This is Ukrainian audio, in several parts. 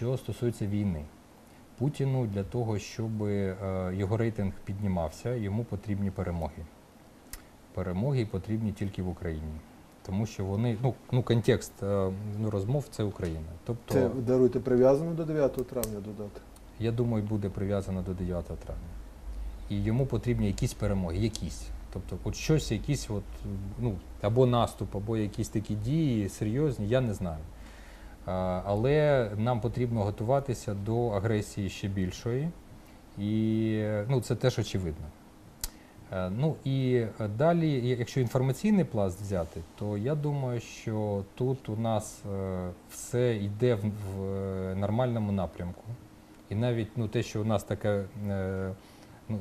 що стосується війни. Путіну для того, щоб е, його рейтинг піднімався, йому потрібні перемоги. Перемоги потрібні тільки в Україні. Тому що вони, ну, ну контекст е, ну, розмов це Україна. Тобто, Це даруйте прив'язано до 9 травня додати. я думаю, буде прив'язано до 9 травня. І йому потрібні якісь перемоги, якісь. Тобто, от щось, якісь, от, ну, або наступ, або якісь такі дії серйозні, я не знаю. Але нам потрібно готуватися до агресії ще більшої. І ну, це теж очевидно. Е, Ну і далі, якщо інформаційний пласт взяти, то я думаю, що тут у нас е, все йде в, е, нормальному напрямку. І навіть ну, те, що у нас така ну,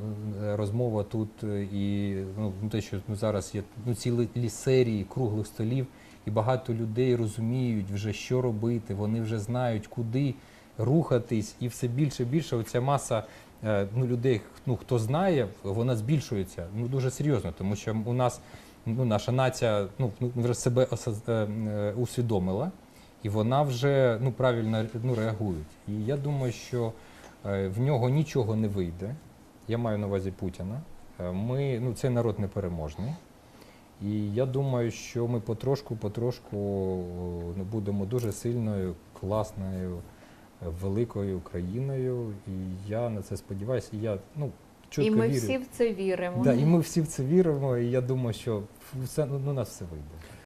розмова тут, і ну, те, що ну, зараз є ну, цілі серії круглих столів, і багато людей розуміють вже, що робити, вони вже знають, куди рухатись, і все більше і більше оця маса е, ну, людей, ну, хто знає, вона збільшується ну, дуже серйозно, тому що у нас ну, наша нація ну, ну, вже себе е, е, усвідомила, і вона вже ну, правильно ну, реагує. І я думаю, що в нього нічого не вийде. Я маю на увазі Путіна. Ми, ну, цей народ непереможний. І я думаю, що ми потрошку, потрошку ну, будемо дуже сильною, класною, е, великою країною. І я на це сподіваюся. І я ну, чітко І ми вірю. всі в це віримо. Да, і ми всі в це віримо, і я думаю, що все, ну, у нас все вийде.